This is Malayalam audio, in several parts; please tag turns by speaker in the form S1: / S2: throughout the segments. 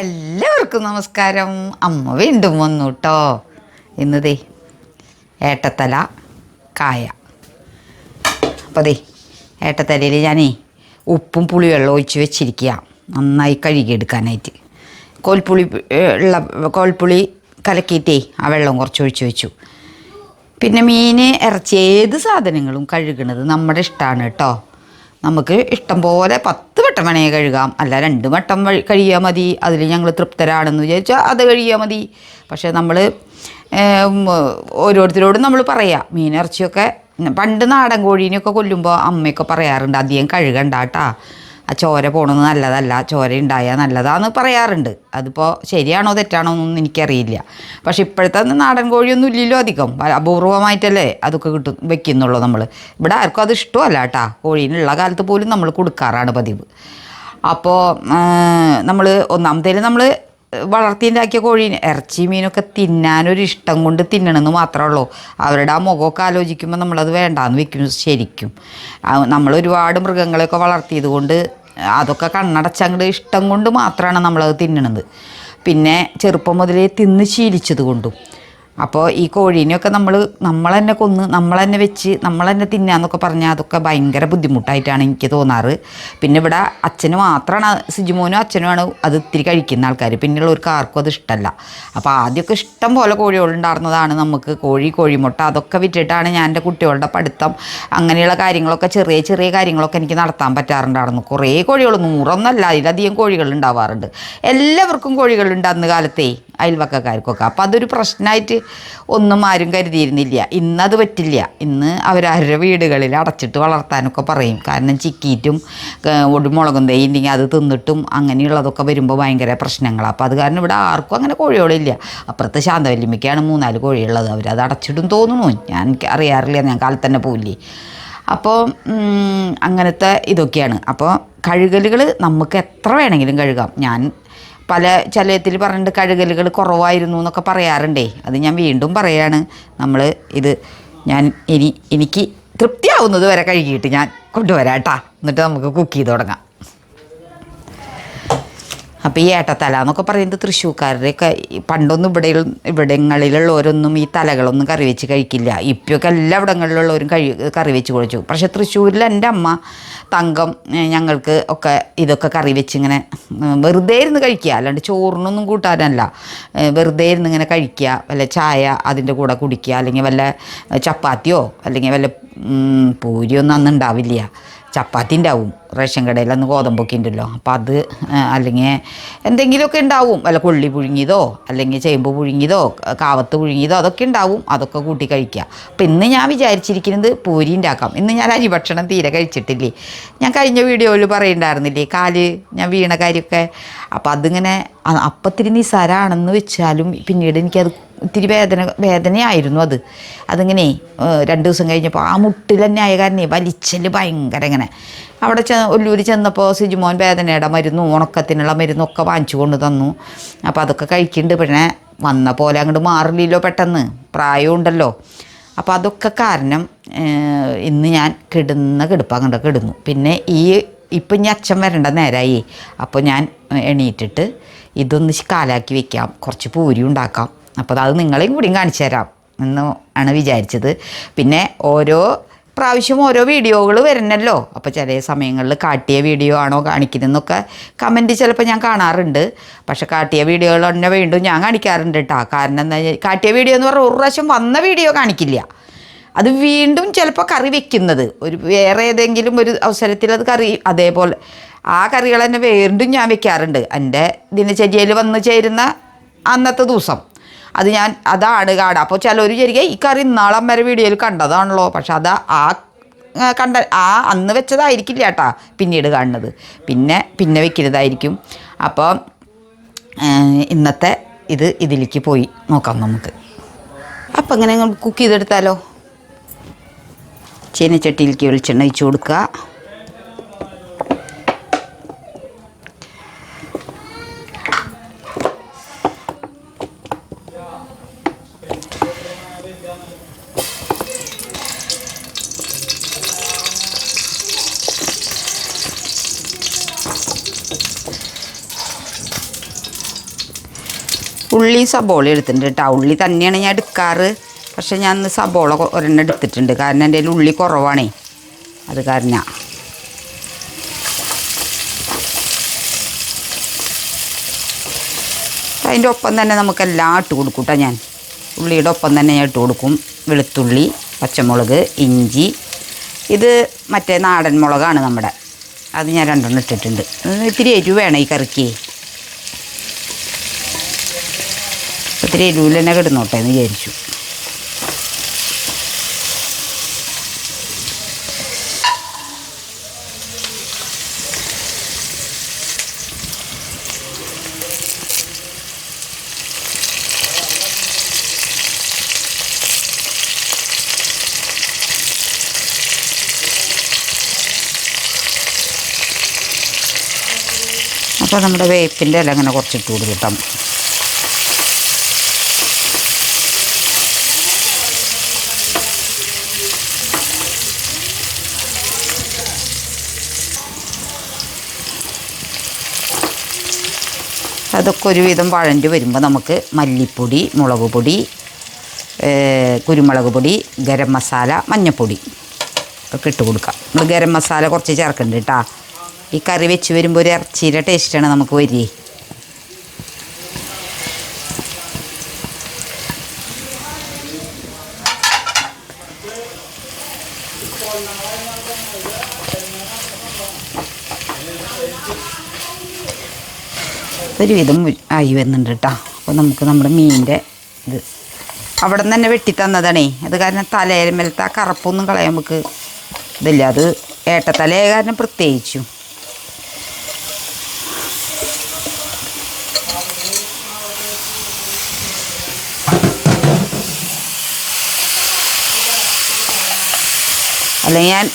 S1: എല്ലാവർക്കും നമസ്കാരം. അമ്മ വീണ്ടും വന്നു കേട്ടോ ഇന്നതേ ഏട്ടത്തല കായ. അപ്പോൾ ദേ ഏട്ടത്തലയിൽ ഞാനേ ഉപ്പും പുളിവെള്ളം ഒഴിച്ച് വെച്ചിരിക്കുക നന്നായി കഴുകിയെടുക്കാനായിട്ട് കോൽപ്പുളി ഉള്ള കോൽപ്പുളി കലക്കിയിട്ടേ ആ വെള്ളം കുറച്ച് ഒഴിച്ച് വെച്ചു. പിന്നെ മീൻ ഇറച്ചി ഏത് സാധനങ്ങളും കഴുകണത് നമ്മുടെ ഇഷ്ടമാണ് കേട്ടോ. നമുക്ക് ഇഷ്ടം പോലെ പത്ത് വട്ടം വേണേ കഴുകാം. അല്ല രണ്ട് വട്ടം കഴിയാൽ മതി. അതിൽ ഞങ്ങൾ തൃപ്തരാണെന്ന് വിചാരിച്ചാൽ അത് കഴിയാൽ മതി. പക്ഷേ നമ്മൾ ഓരോരുത്തരോടും നമ്മൾ പറയാം. മീനിറച്ചിയൊക്കെ പണ്ട് നാടൻ കോഴീനെയൊക്കെ കൊല്ലുമ്പോൾ അമ്മയൊക്കെ പറയാറുണ്ട് അധികം കഴുകണ്ട കേട്ടാ ആ ചോര പോണത് നല്ലതല്ല ചോര ഉണ്ടായാൽ നല്ലതാന്ന് പറയാറുണ്ട്. അതിപ്പോൾ ശരിയാണോ തെറ്റാണോ എന്നൊന്നും എനിക്കറിയില്ല. പക്ഷെ ഇപ്പോഴത്തെ നാടൻ കോഴിയൊന്നും ഇല്ലല്ലോ അധികം. അപൂർവമായിട്ടല്ലേ അതൊക്കെ കിട്ടും വെക്കുന്നുള്ളൂ നമ്മൾ ഇവിടെ ആർക്കും അത് ഇഷ്ടമല്ല കേട്ടാ. കോഴീനുള്ള കാലത്ത് പോലും നമ്മൾ കൊടുക്കാറാണ് പതിവ്. അപ്പോൾ നമ്മൾ ഒന്നാമത്തേൽ നമ്മൾ വളർത്തിയുണ്ടാക്കിയ കോഴീനെ ഇറച്ചി മീനൊക്കെ തിന്നാനൊരു ഇഷ്ടം കൊണ്ട് തിന്നണമെന്ന് മാത്രമേ ഉള്ളൂ. അവരുടെ ആ മുഖമൊക്കെ ആലോചിക്കുമ്പോൾ നമ്മളത് വേണ്ടാന്ന് വെക്കും ശരിക്കും. നമ്മൾ ഒരുപാട് മൃഗങ്ങളെയൊക്കെ വളർത്തിയത് കൊണ്ട് അതൊക്കെ കണ്ണടച്ചങ്ങട് ഇഷ്ടം കൊണ്ട് മാത്രമാണ് നമ്മളത് തിന്നണത്. പിന്നെ ചെറുപ്പം മുതലേ തിന്ന് ശീലിച്ചത് കൊണ്ടും അപ്പോൾ ഈ കോഴീനെയൊക്കെ നമ്മൾ നമ്മൾ തന്നെ കൊന്ന് നമ്മൾ തന്നെ വെച്ച് നമ്മൾ തന്നെ തിന്നാന്നൊക്കെ പറഞ്ഞാൽ അതൊക്കെ ഭയങ്കര ബുദ്ധിമുട്ടായിട്ടാണ് എനിക്ക് തോന്നാറ്. പിന്നെ ഇവിടെ അച്ഛന് മാത്രമാണ് സിജുമോനും അച്ഛനുമാണ് അത് ഇത്തിരി കഴിക്കുന്ന ആൾക്കാർ പിന്നെയുള്ളവർക്ക് ആർക്കും അത് ഇഷ്ടമല്ല അപ്പോൾ ആദ്യമൊക്കെ ഇഷ്ടം പോലെ കോഴികളുണ്ടായിരുന്നതാണ് നമുക്ക്. കോഴി കോഴിമുട്ട അതൊക്കെ വിറ്റിട്ടാണ് ഞാൻ എന്റെ കുട്ടികളുടെ പഠിത്തം അങ്ങനെയുള്ള കാര്യങ്ങളൊക്കെ ചെറിയ ചെറിയ കാര്യങ്ങളൊക്കെ എനിക്ക് നടത്താൻ പറ്റാറുണ്ടായിരുന്നു. കുറേ കോഴികൾ നൂറൊന്നല്ല അതിലധികം കോഴികൾ ഉണ്ടാവാറുണ്ട് എല്ലാവർക്കും കോഴികളുണ്ട് അന്ന് കാലത്തേ അയൽവക്കക്കാർക്കൊക്കെ. അപ്പോൾ അതൊരു പ്രശ്നമായിട്ട് ഒന്നും ആരും കരുതിയിരുന്നില്ല. ഇന്നത് പറ്റില്ല. ഇന്ന് അവരവരുടെ വീടുകളിൽ അടച്ചിട്ട് വളർത്താനൊക്കെ പറയും. കാരണം ചിക്കീറ്റും ഒടുമുളകും തൈ ഉണ്ടെങ്കിൽ അത് തിന്നിട്ടും അങ്ങനെയുള്ളതൊക്കെ വരുമ്പോൾ ഭയങ്കര പ്രശ്നങ്ങളാണ് അപ്പോൾ അത് കാരണം ഇവിടെ ആർക്കും അങ്ങനെ കോഴികളില്ല അപ്പുറത്ത് ശാന്തവല്ലിമ്മയ്ക്കാണ് മൂന്നാൽ കോഴിയുള്ളത്. അവരത് അടച്ചിടും തോന്നുന്നു. ഞാൻ അറിയാറില്ല. ഞാൻ കാലത്ത് തന്നെ പോവില്ലേ. അപ്പോൾ അങ്ങനത്തെ ഇതൊക്കെയാണ്. അപ്പോൾ കഴുകലുകൾ നമുക്ക് എത്ര വേണമെങ്കിലും കഴുകാം. ഞാൻ പല ചലയത്തിൽ പറഞ്ഞിട്ട് കഴുകലുകൾ കുറവായിരുന്നു എന്നൊക്കെ പറയാറുണ്ടേ. അത് ഞാൻ വീണ്ടും പറയാണ്. നമ്മൾ ഇത് ഞാൻ ഇനി എനിക്ക് തൃപ്തിയാവുന്നത് വരെ കഴുകിയിട്ട് ഞാൻ കൊണ്ടുവരാം കേട്ടാ എന്നിട്ട് നമുക്ക് കുക്ക് ചെയ്ത് തുടങ്ങാം. അപ്പോൾ ഈ ഏട്ടത്തല എന്നൊക്കെ പറയുന്നത് തൃശ്ശൂർക്കാരുടെയൊക്കെ ഈ പണ്ടൊന്നും ഇവിടെ ഇവിടങ്ങളിലുള്ളവരൊന്നും ഈ തലകളൊന്നും കറി വെച്ച് കഴിക്കില്ല. ഇപ്പൊക്കെ എല്ലാ ഇവിടങ്ങളിലുള്ളവരും കഴി കറി വെച്ച് കുഴച്ചു പക്ഷെ തൃശ്ശൂരിൽ എന്റെ അമ്മ തങ്കം ഞങ്ങൾക്ക് ഒക്കെ ഇതൊക്കെ കറി വെച്ച് ഇങ്ങനെ വെറുതെ ഇരുന്ന് കഴിക്കുക. അല്ലാണ്ട് ചോറിനൊന്നും കൂട്ടാനല്ല. വെറുതെ ഇരുന്ന് ഇങ്ങനെ കഴിക്കുക. വല്ല ചായ അതിന്റെ കൂടെ കുടിക്കുക. അല്ലെങ്കിൽ വല്ല ചപ്പാത്തിയോ അല്ലെങ്കിൽ വല്ല പൂരിയൊന്നും അന്ന് ഉണ്ടാവില്ല. ചപ്പാത്തി ഉണ്ടാവും. റേഷൻ കടയിൽ അന്ന് ഗോതമ്പൊക്കെ ഉണ്ടല്ലോ. അപ്പോൾ അത് അല്ലെങ്കിൽ എന്തെങ്കിലുമൊക്കെ ഉണ്ടാവും. അല്ല കൊള്ളി പുഴുങ്ങിയതോ അല്ലെങ്കിൽ ചേമ്പ് പുഴുങ്ങിയതോ കാവത്ത് പുഴുങ്ങിയതോ അതൊക്കെ ഉണ്ടാവും. അതൊക്കെ കൂട്ടി കഴിക്കുക. അപ്പം ഇന്ന് ഞാൻ വിചാരിച്ചിരിക്കുന്നത് പൂരി ഉണ്ടാക്കാം. ഇന്ന് ഞാൻ അരി ഭക്ഷണം തീരെ കഴിച്ചിട്ടില്ലേ. ഞാൻ കഴിഞ്ഞ വീഡിയോയിൽ പറയുന്നുണ്ടായിരുന്നില്ലേ കാൽ ഞാൻ വീണ കാര്യമൊക്കെ. അപ്പോൾ അതിങ്ങനെ അപ്പത്തിരി നിസാരാണെന്ന് വെച്ചാലും പിന്നീട് എനിക്കത് ഇത്തിരി വേദന വേദനയായിരുന്നു അത്. അതിങ്ങനെ രണ്ട് ദിവസം കഴിഞ്ഞപ്പോൾ ആ മുട്ടിൽ തന്നെ ആയ കാരണേ വലിച്ചൽ ഭയങ്കര ഇങ്ങനെ. അവിടെ ചെ ഒല്ലൂര് ചെന്നപ്പോൾ സിജുമോൻ വേദനയുടെ മരുന്നും ഉണക്കത്തിനുള്ള മരുന്നും ഒക്കെ വാങ്ങിച്ചു കൊണ്ട് തന്നു. അപ്പോൾ അതൊക്കെ കഴിക്കുന്നുണ്ട് പിന്നെ വന്ന പോലെ അങ്ങോട്ട് മാറില്ലല്ലോ പെട്ടെന്ന്. പ്രായമുണ്ടല്ലോ അപ്പോൾ അതൊക്കെ കാരണം ഇന്ന് ഞാൻ കിടുന്ന കിടപ്പ് അങ്ങോട്ട് കിടന്നു. പിന്നെ ഈ ഇപ്പം ഇനി അച്ഛൻ വരേണ്ട നേരമായി അപ്പോൾ ഞാൻ എണീറ്റിട്ട് ഇതൊന്ന് കാലാക്കി വെക്കാം. കുറച്ച് പൂരി ഉണ്ടാക്കാം. അപ്പോൾ അത് നിങ്ങളെയും കൂടിയും കാണിച്ചു തരാം എന്ന് ആണ് വിചാരിച്ചത്. പിന്നെ ഓരോ പ്രാവശ്യം ഓരോ വീഡിയോകൾ വരുന്നല്ലോ. അപ്പോൾ ചില സമയങ്ങളിൽ കാട്ടിയ വീഡിയോ ആണോ കാണിക്കുന്നതെന്നൊക്കെ കമന്റ് ചിലപ്പോൾ ഞാൻ കാണാറുണ്ട്. പക്ഷേ കാട്ടിയ വീഡിയോകൾ തന്നെ വീണ്ടും ഞാൻ കാണിക്കാറുണ്ട് കേട്ടോ കാരണം എന്താ കാട്ടിയ വീഡിയോ എന്ന് പറഞ്ഞാൽ ഒരു പ്രാവശ്യം വന്ന വീഡിയോ കാണിക്കില്ല. അത് വീണ്ടും ചിലപ്പോൾ കറി വെക്കുന്നത്. ഒരു വേറെ ഏതെങ്കിലും ഒരു അവസരത്തിൽ അത് കറി അതേപോലെ ആ കറികൾ തന്നെ വീണ്ടും ഞാൻ വെക്കാറുണ്ട്. എന്റെ ദിനചര്യയിൽ വന്നു ചേരുന്ന അന്നത്തെ ദിവസം. അത് ഞാൻ അതാണ് കാട അപ്പോൾ ചിലർ വിചാരിക്കുക ഈ കറി ഇന്നാളം വരെ വീഡിയോയിൽ കണ്ടതാണല്ലോ. പക്ഷെ അത് ആ ആ, കണ്ട ആ അന്ന് വെച്ചതായിരിക്കില്ല കേട്ടാ പിന്നീട് കാണുന്നത്. പിന്നെ പിന്നെ വെക്കുന്നതായിരിക്കും. അപ്പോൾ ഇന്നത്തെ ഇത് ഇതിലേക്ക് പോയി നോക്കാം നമുക്ക്. അപ്പം അങ്ങനെ കുക്ക് ചെയ്തെടുത്താലോ? ചീനച്ചട്ടിയിലേക്ക് വെളിച്ചെണ്ണ ഒഴിച്ചു കൊടുക്കുക. ഉള്ളി സബോള എടുത്തിട്ടുണ്ട് കേട്ടോ. ഉള്ളി തന്നെയാണ് ഞാൻ എടുക്കാറ്. പക്ഷെ ഞാൻ ഇന്ന് സബോള ഒരെണ്ണം എടുത്തിട്ടുണ്ട്. കാരണം എന്റെ ഉള്ളി കുറവാണേ. അത് കാരണം അതിന്റെ ഒപ്പം തന്നെ നമുക്ക് എല്ലാം ഇട്ട് കൊടുക്കും ഞാൻ. ഉള്ളിയുടെ ഒപ്പം തന്നെ ഞാൻ ഇട്ട് കൊടുക്കും. വെളുത്തുള്ളി പച്ചമുളക് ഇഞ്ചി. ഇത് മറ്റേ നാടൻ മുളകാണ് നമ്മുടെ. അത് ഞാൻ രണ്ടെണ്ണം ഇട്ടിട്ടുണ്ട്. ഇത്തിരി എരിവ് വേണം ഈ കറിക്ക്. ഇത്തിരി എരിവിൽ തന്നെ കിടന്നോട്ടെ എന്ന് വിചാരിച്ചു. അപ്പോൾ നമ്മുടെ വേപ്പിന്റെ ഇല അങ്ങനെ കുറച്ചിട്ട് കൊടുക്കട്ടാം അതൊക്കെ ഒരുവിധം വഴണ്ടി വരുമ്പോൾ നമുക്ക് മല്ലിപ്പൊടി മുളക് പൊടി കുരുമുളക് പൊടി ഗരം മസാല മഞ്ഞൾപ്പൊടി ഒക്കെ ഇട്ട് കൊടുക്കാം. നമ്മൾ ഗരം മസാല കുറച്ച് ചേർക്കുന്നുണ്ട് കേട്ടോ ഈ കറി വെച്ച് വരുമ്പോൾ ഒരു ഇറച്ചിയുടെ ടേസ്റ്റാണ് നമുക്ക് വരികയെ ഒരുവിധം വിധം ആയി വരുന്നുണ്ട് കേട്ടോ അപ്പോൾ നമുക്ക് നമ്മുടെ മീനിന്റെ ഇത്. അവിടെ നിന്ന് തന്നെ വെട്ടി തന്നതാണേ. അത് കാരണം തലയിലുമേലത്തെ ആ കറുപ്പൊന്നും കളയാൻ നമുക്ക് ഇതില്ല. അത് ഏട്ടത്തലയായ കാരണം പ്രത്യേകിച്ചു. അല്ല ഞാൻ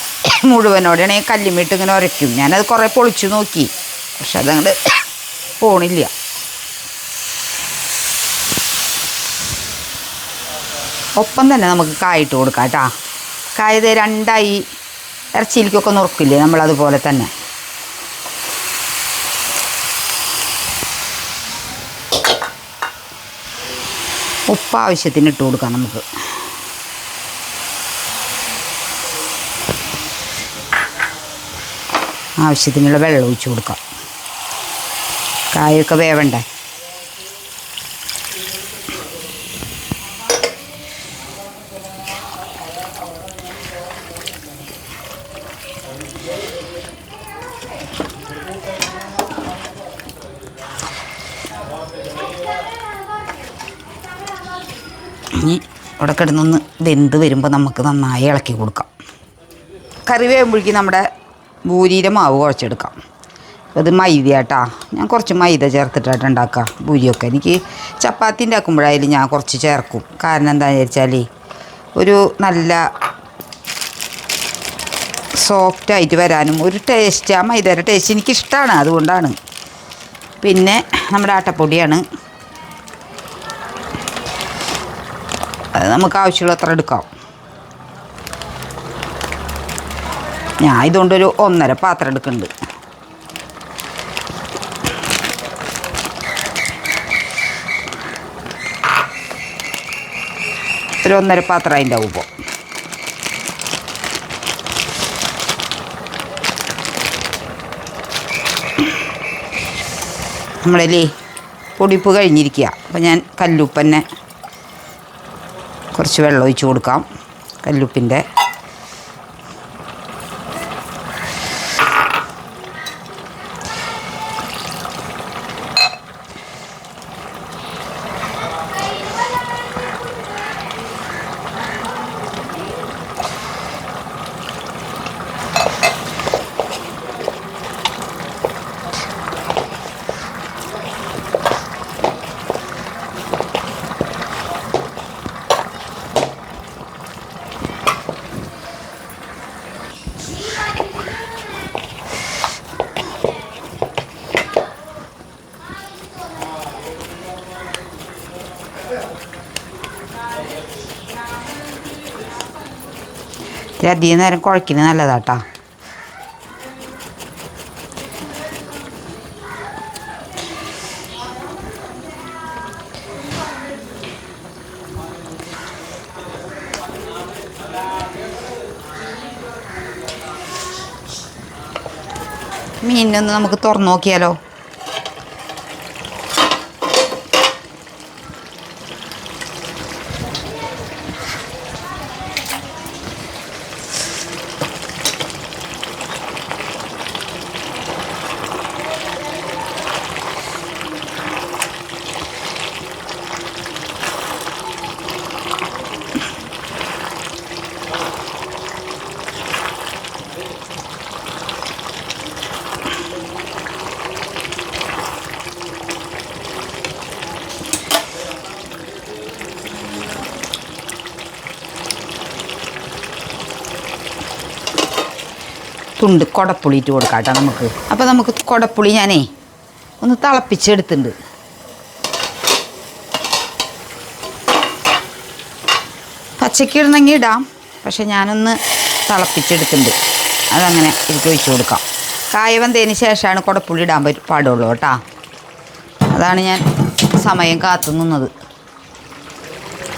S1: മുഴുവനോടെയാണെങ്കിൽ കല്ലുമിട്ട് ഇങ്ങനെ ഉരയ്ക്കും. ഞാനത് കുറേ പൊളിച്ചു നോക്കി. പക്ഷെ അതങ്ങോട്ട് പോണില്ല. ഒപ്പം തന്നെ നമുക്ക് കായിട്ട് കൊടുക്കാം കേട്ടോ. കായത് രണ്ടായി ഇറച്ചിയിലേക്കൊക്കെ നുറുക്കില്ലേ നമ്മളതുപോലെ തന്നെ. ഉപ്പ് ആവശ്യത്തിന് ഇട്ട് കൊടുക്കാം നമുക്ക്. ആവശ്യത്തിനുള്ള വെള്ളം ഒഴിച്ച് കൊടുക്കാം. കായൊക്കെ വേവണ്ടേ? ഇനി ഇവിടെ കിടന്നൊന്ന് വെന്ത് വരുമ്പോൾ നമുക്ക് നന്നായി ഇളക്കി കൊടുക്കാം. കറി വേകുമ്പോഴേക്കും നമ്മുടെ ഭൂരിയുടെ മാവ് കുഴച്ചെടുക്കാം. അത് മൈദ ഞാൻ കുറച്ച് മൈദ ചേർത്തിട്ടായിട്ട് ഉണ്ടാക്കുക ഭൂരിയൊക്കെ. എനിക്ക് ചപ്പാത്തി ഉണ്ടാക്കുമ്പോഴായാലും ഞാൻ കുറച്ച് ചേർക്കും. കാരണം എന്താണെന്ന് വെച്ചാൽ ഒരു നല്ല സോഫ്റ്റായിട്ട് വരാനും ഒരു ടേസ്റ്റ് ആ മൈദയുടെ ടേസ്റ്റ് എനിക്കിഷ്ടമാണ് അതുകൊണ്ടാണ്. പിന്നെ നമ്മുടെ ആട്ടപ്പൊടിയാണ്. അത് നമുക്ക് ആവശ്യമുള്ള അത്ര എടുക്കാം. ഞാൻ ഇതുകൊണ്ടൊരു ഒന്നര പാത്രം എടുക്കുന്നുണ്ട്. ഒരു ഒന്നര പാത്രം അതിന്റെ ഉപ്പ് നമ്മളല്ലേ പൊടിപ്പ് കഴിഞ്ഞിരിക്കുക. അപ്പോൾ ഞാൻ കല്ലുപ്പന്നെ കുറച്ച് വെള്ളം ഒഴിച്ച് കൊടുക്കാം. കല്ലുപ്പിന്റെ പക്ഷെ അധികം നേരം കുഴക്കിന് നല്ലതാട്ടാ. മീനൊന്ന് നമുക്ക് തുറന്നു നോക്കിയാലോ? തുണ്ട് കുടപ്പുളി ഇട്ട് കൊടുക്കാം കേട്ടോ നമുക്ക്. അപ്പോൾ നമുക്ക് കുടപ്പുളി ഞാനേ ഒന്ന് തിളപ്പിച്ചെടുത്തിട്ടുണ്ട്. പച്ചയ്ക്ക് ഇടണമെങ്കിൽ ഇടാം. പക്ഷെ ഞാനൊന്ന് തിളപ്പിച്ചെടുത്തിട്ടുണ്ട്. അതങ്ങനെ ഇട്ട് ഒഴിച്ചു കൊടുക്കാം. കായ വന്നതിന് ശേഷമാണ് കുടപ്പുളി ഇടാൻ പറ്റും പാടുള്ളൂ കേട്ടോ. അതാണ് ഞാൻ സമയം കാത്തു നിന്നത്.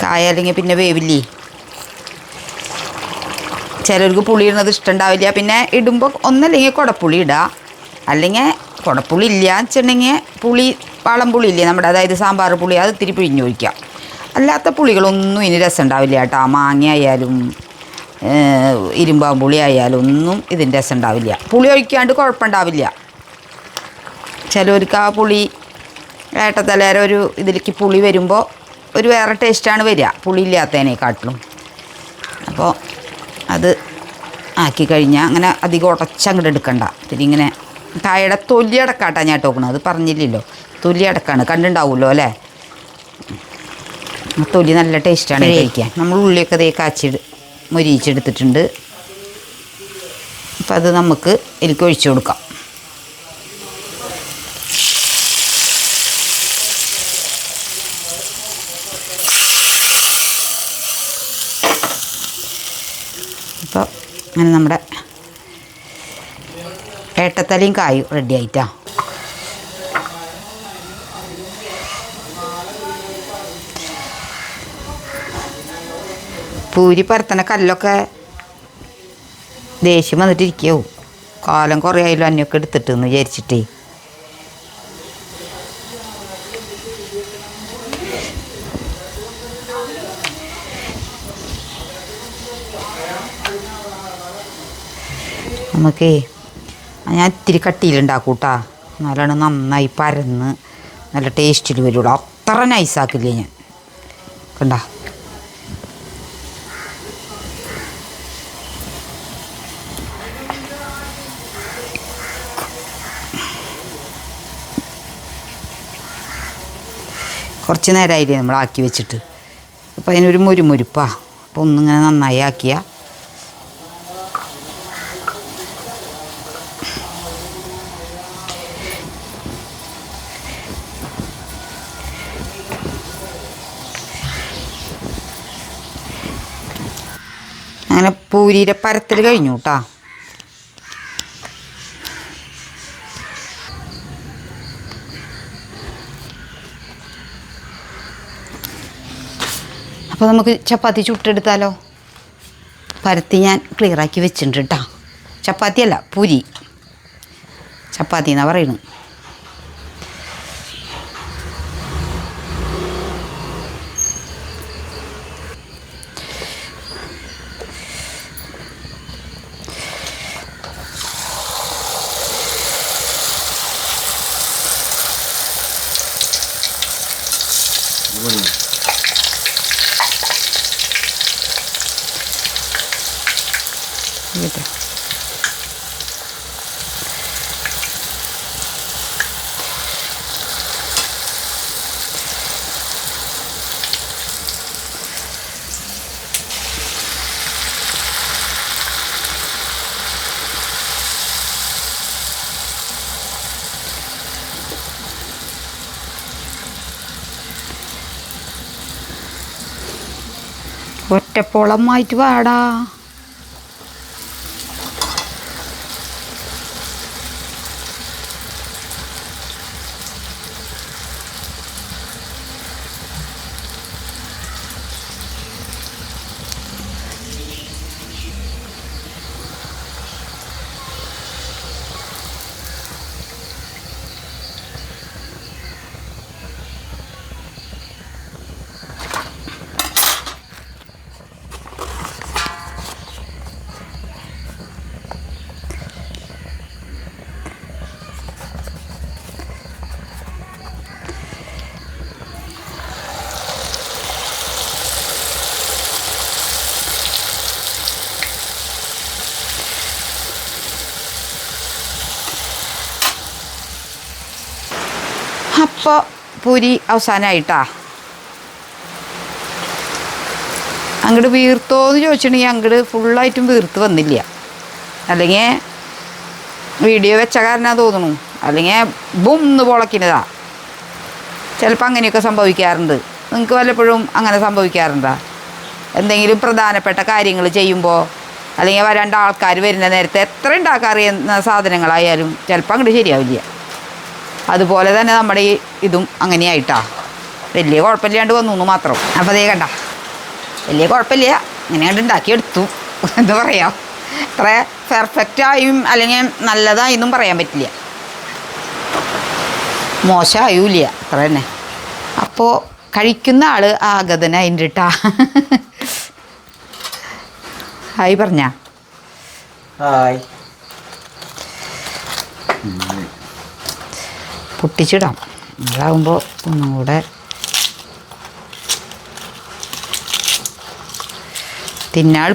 S1: കായ അല്ലെങ്കിൽ പിന്നെ വേവില്ലേ? ചിലർക്ക് പുളി ഇടുന്നത് ഇഷ്ടമുണ്ടാവില്ല. പിന്നെ ഇടുമ്പോൾ ഒന്നല്ലെങ്കിൽ കുടപ്പുളി ഇടുക അല്ലെങ്കിൽ കുടപ്പുളി ഇല്ല വെച്ചിട്ടുണ്ടെങ്കിൽ പുളി വളം പുളി ഇല്ലേ നമ്മുടെ അതായത് സാമ്പാർ പുളി അത് ഇത്തിരി പിഴിഞ്ഞ് ഒഴിക്കാം. അല്ലാത്ത പുളികളൊന്നും ഇനി രസം ഉണ്ടാവില്ല കേട്ടോ മാങ്ങ ആയാലും ഇരുമ്പാമ്പുളി ആയാലും ഒന്നും ഇതിന്റെ രസം ഉണ്ടാവില്ല പുളി ഒഴിക്കാണ്ട് കുഴപ്പമുണ്ടാവില്ല. ചിലവർക്ക് ആ പുളി ഏട്ടത്തലേര ഒരു ഇതിലേക്ക് പുളി വരുമ്പോൾ ഒരു വേറെ ടേസ്റ്റാണ് വരിക. പുളി ഇല്ലാത്തതിനെക്കാട്ടിലും. അപ്പോൾ അത് ആക്കി കഴിഞ്ഞാൽ അങ്ങനെ അധികം ഉടച്ചങ്ങോട്ട് എടുക്കണ്ട. പിന്നെ ഇങ്ങനെ കായയുടെ തൊലി അടക്കാട്ടാ ഞാൻ ടോക്കണത് അത് പറഞ്ഞില്ലല്ലോ. തൊലി അടക്കാണ്. കണ്ടുണ്ടാവുമല്ലോ അല്ലേ? ആ തൊലി നല്ല ടേസ്റ്റാണ് കഴിക്കാൻ. നമ്മൾ ഉള്ളിയൊക്കെ ദേ കാച്ചി മൊരിയിച്ചെടുത്തിട്ടുണ്ട്. അപ്പം അത് നമുക്ക് എനിക്ക് ഒഴിച്ചു കൊടുക്കാം. അങ്ങനെ നമ്മുടെ ഏട്ടത്തലയും കായും റെഡി ആയിട്ടാ. പൂരി പരത്തണ കല്ലൊക്കെ ദേഷ്യം വന്നിട്ടിരിക്കാവും കാലം കുറേ ആയാലും അന്നൊക്കെ എടുത്തിട്ട് എന്ന് വിചാരിച്ചിട്ടേ. നമുക്കേ ഞാൻ ഇത്തിരി കട്ടിയിലുണ്ടാക്കും കേട്ടാ എന്നാലാണ് നന്നായി പരന്ന് നല്ല ടേസ്റ്റിൽ വരുള്ളൂ. അത്ര നൈസാക്കില്ലേ ഞാൻ. കണ്ട? കുറച്ച് നേരമായില്ലേ നമ്മൾ ആക്കി വെച്ചിട്ട്. അപ്പോൾ അതിനൊരു മുരുമുരുപ്പാ. അപ്പോൾ ഒന്നിങ്ങനെ നന്നായി ആക്കിയാൽ അങ്ങനെ പൂരിയുടെ പരത്തൽ കഴിഞ്ഞു കേട്ടോ അപ്പോൾ നമുക്ക് ചപ്പാത്തി ചുട്ടെടുത്താലോ? പരത്തി ഞാൻ ക്ലിയറാക്കി വെച്ചിട്ടുണ്ട് കേട്ടോ ചപ്പാത്തി അല്ല പൂരി. ചപ്പാത്തി എന്നാണ് പറയുന്നത് കേട്ടോ ഒറ്റപ്പോളമായിട്ട് വാടാ. അപ്പോൾ പൂരി അവസാനമായിട്ടാ അങ്ങോട്ട് വീർത്തോ എന്ന് ചോദിച്ചിട്ടുണ്ടെങ്കിൽ അങ്ങോട്ട് ഫുള്ളായിട്ടും വീർത്ത് വന്നില്ല. അല്ലെങ്കിൽ വീഡിയോ വെച്ച കാരനാ തോന്നുന്നു അല്ലെങ്കിൽ ബും എന്ന് പൊളക്കിനതാ ചിലപ്പോൾ അങ്ങനെയൊക്കെ സംഭവിക്കാറുണ്ട്. നിങ്ങൾക്ക് വല്ലപ്പോഴും അങ്ങനെ സംഭവിക്കാറുണ്ടോ? എന്തെങ്കിലും പ്രധാനപ്പെട്ട കാര്യങ്ങൾ ചെയ്യുമ്പോൾ അല്ലെങ്കിൽ വരേണ്ട ആൾക്കാർ വരുന്ന നേരത്തെ എത്ര ഉണ്ടാക്കാറിയുന്ന സാധനങ്ങളായാലും ചിലപ്പോൾ അങ്ങോട്ട് ശരിയാവില്ല. അതുപോലെ തന്നെ നമ്മുടെ ഈ ഇതും അങ്ങനെയായിട്ടാ. വലിയ കുഴപ്പമില്ലാണ്ട് വന്നു എന്ന് മാത്രം. അപ്പോൾ അതേ കണ്ട. വലിയ കുഴപ്പമില്ല. ഇങ്ങനെ കണ്ട് ഉണ്ടാക്കിയെടുത്തു. എന്ന് പറയാം? അത്ര പെർഫെക്റ്റായും അല്ലെങ്കിൽ നല്ലതായെന്നും പറയാൻ പറ്റില്ല. മോശമായൂല അത്ര തന്നെ. അപ്പോൾ കഴിക്കുന്ന ആൾ ആഗതന അതിന്റെ ഇട്ടാ ഹായ് പറഞ്ഞ.
S2: ഹായ്.
S1: പൊട്ടിച്ചിടാം. അതാകുമ്പോൾ ഒന്നും കൂടെ തിന്നാൻ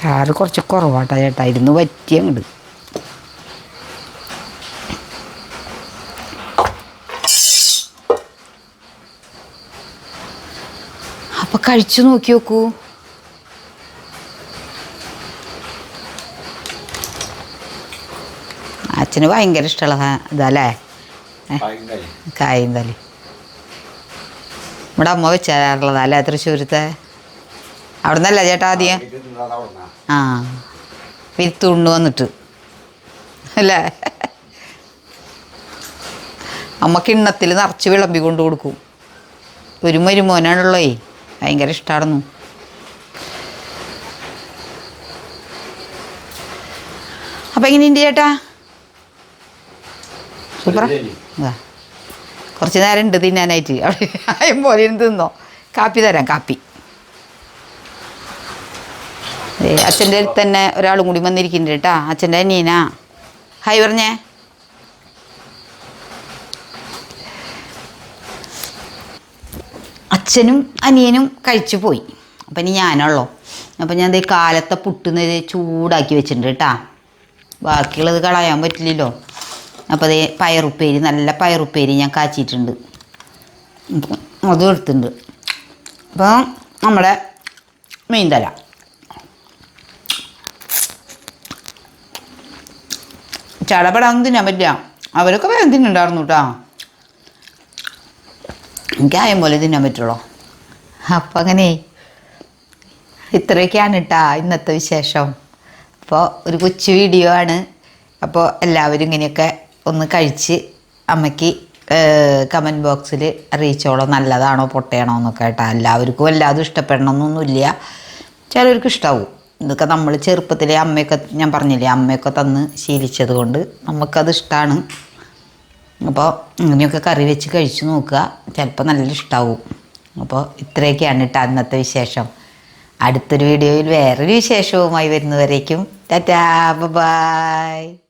S1: ചാറ് കുറച്ച് കുറവാട്ടാ ചേട്ടാ. ഇരുന്ന് പറ്റിയ കഴിച്ചു നോക്കി നോക്കൂ. അച്ഛന് ഭയങ്കര ഇഷ്ടമുള്ള ഇതല്ലേ? കായും തലി ഇവിടെ അമ്മ വെച്ചാറുള്ളതാ അല്ലേ തൃശ്ശൂരത്തെ? അവിടെ നിന്നല്ല ചേട്ടാ ആദ്യം? ആ വിരുത്തുകൊണ്ട് വന്നിട്ട്. അല്ലേ? അമ്മ കിണ്ണത്തിൽ നിറച്ച് വിളമ്പി കൊണ്ട് കൊടുക്കും. ഒരു മരുമോനാണുള്ളേ. ഭയങ്കര ഇഷ്ടമായിരുന്നു അപ്പം എങ്ങനെയുണ്ട് ചേട്ടാ? സൂപ്പറാ. ഇതാ. കുറച്ച് നേരം ഉണ്ട് തിന്നാനായിട്ട്. അവിടെ ആയം പോലെ തിന്നോ. കാപ്പി തരാം കാപ്പി. അച്ഛന്റെ അടുത്ത് തന്നെ ഒരാളും കൂടി വന്നിരിക്കുന്നുണ്ട് കേട്ടാ. അച്ഛന്റെ അനിയനാ. ഹായ് പറഞ്ഞേ. അച്ഛനും അനിയനും കഴിച്ചു പോയി. അപ്പം ഇനി ഞാനുള്ളോ അപ്പം ഞാൻ ഈ കാലത്തെ പുട്ടുന്നത് ചൂടാക്കി വെച്ചിട്ടുണ്ട് കേട്ടാ. ബാക്കിയുള്ളത് കളയാൻ പറ്റില്ലല്ലോ. അപ്പോൾ അതേ പയറുപ്പേരി നല്ല പയറുപ്പേരി ഞാൻ കാച്ചിട്ടുണ്ട് അപ്പം അതും എടുത്തിട്ടുണ്ട്. അപ്പോൾ നമ്മുടെ മീൻ തല. ചടപടാന്ന് തിന്നാൻ പറ്റില്ല. അവരൊക്കെ വേഗം തിന്നുണ്ടായിരുന്നു കേട്ടോ. ആയം പോലെ തിന്നാൻ പറ്റുള്ളൂ? അപ്പം അങ്ങനെ ഇത്രയൊക്കെയാണ് കേട്ടാ ഇന്നത്തെ വിശേഷം. അപ്പോൾ ഒരു കൊച്ചു വീഡിയോ ആണ്. അപ്പോൾ എല്ലാവരും ഇങ്ങനെയൊക്കെ ഒന്ന് കഴിച്ച് അമ്മയ്ക്ക് കമന്റ് ബോക്സിൽ അറിയിച്ചോളോ നല്ലതാണോ പൊട്ടയാണോ എന്നൊക്കെ കേട്ടോ എല്ലാവർക്കും എല്ലാതും ഇഷ്ടപ്പെടണമെന്നൊന്നുമില്ല ചിലർക്ക് ഇഷ്ടാവും. ഇതൊക്കെ നമ്മൾ ചെറുപ്പത്തിലെ അമ്മയൊക്കെ ഞാൻ പറഞ്ഞില്ലേ അമ്മയൊക്കെ തന്ന് ശീലിച്ചത് കൊണ്ട് നമുക്കത് ഇഷ്ടമാണ് അപ്പോൾ ഇങ്ങനെയൊക്കെ കറി വെച്ച് കഴിച്ച് നോക്കുക. ചിലപ്പോൾ നല്ല ഇഷ്ടമാവും അപ്പോൾ ഇത്രയൊക്കെയാണ് കേട്ടോ അന്നത്തെ വിശേഷം. അടുത്തൊരു വീഡിയോയിൽ വേറൊരു വിശേഷവുമായി വരുന്നവരേക്കും. Tata bye